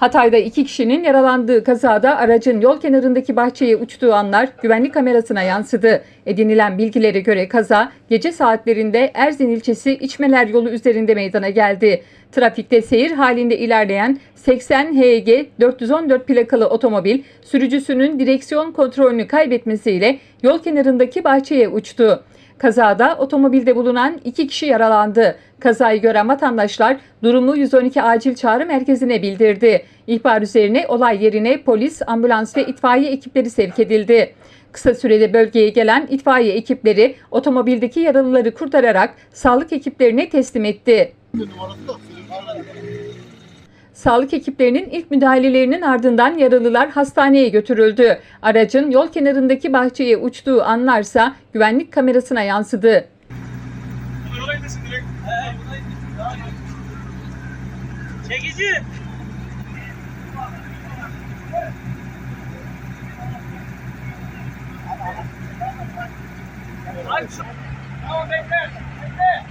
Hatay'da iki kişinin yaralandığı kazada aracın yol kenarındaki bahçeye uçtuğu anlar güvenlik kamerasına yansıdı. Edinilen bilgilere göre kaza gece saatlerinde Erzin ilçesi İçmeler yolu üzerinde meydana geldi. Trafikte seyir halinde ilerleyen 80 HG 414 plakalı otomobil sürücüsünün direksiyon kontrolünü kaybetmesiyle yol kenarındaki bahçeye uçtu. Kazada otomobilde bulunan iki kişi yaralandı. Kazayı gören vatandaşlar durumu 112 acil çağrı merkezine bildirdi. İhbar üzerine olay yerine polis, ambulans ve itfaiye ekipleri sevk edildi. Kısa sürede bölgeye gelen itfaiye ekipleri otomobildeki yaralıları kurtararak sağlık ekiplerine teslim etti. Sağlık ekiplerinin ilk müdahalelerinin ardından yaralılar hastaneye götürüldü. Aracın yol kenarındaki bahçeye uçtuğu anlarsa güvenlik kamerasına yansıdı. Çekici. Tamam bekle. Bekle.